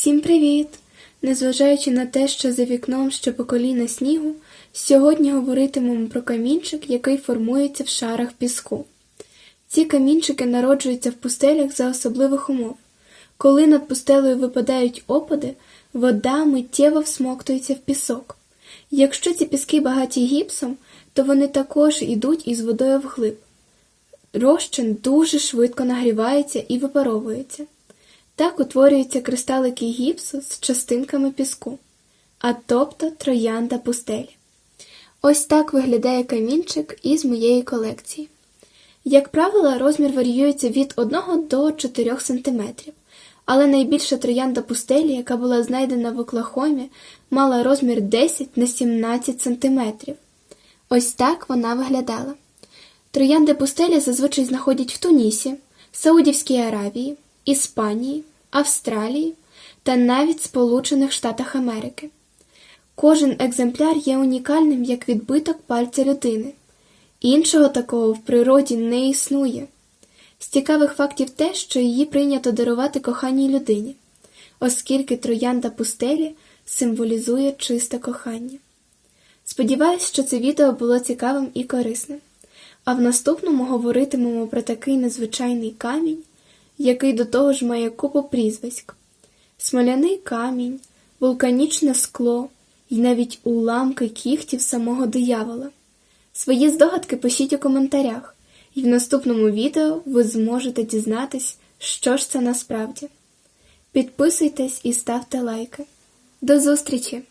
Всім привіт! Незважаючи на те, що за вікном ще по коліна снігу, сьогодні говоритимемо про камінчик, який формується в шарах піску. Ці камінчики народжуються в пустелях за особливих умов. Коли над пустелею випадають опади, вода миттєво всмоктується в пісок. Якщо ці піски багаті гіпсом, то вони також йдуть із водою вглиб. Розчин дуже швидко нагрівається і випаровується. Так утворюються кристалики гіпсу з частинками піску, а тобто троянда пустелі. Ось так виглядає камінчик із моєї колекції. Як правило, розмір варіюється від 1 до 4 см, але найбільша троянда пустелі, яка була знайдена в Оклахомі, мала розмір 10 на 17 см. Ось так вона виглядала. Троянди пустелі зазвичай знаходять в Тунісі, Саудівській Аравії, Іспанії, Австралії та навіть Сполучених Штатах Америки. Кожен екземпляр є унікальним як відбиток пальця людини. Іншого такого в природі не існує. З цікавих фактів те, що її прийнято дарувати коханій людині, оскільки троянда пустелі символізує чисте кохання. Сподіваюсь, що це відео було цікавим і корисним. А в наступному говоритимемо про такий незвичайний камінь, який до того ж має купу прізвиськ: смоляний камінь, вулканічне скло і навіть уламки кігтів самого диявола. Свої здогадки пишіть у коментарях, і в наступному відео ви зможете дізнатись, що ж це насправді. Підписуйтесь і ставте лайки. До зустрічі!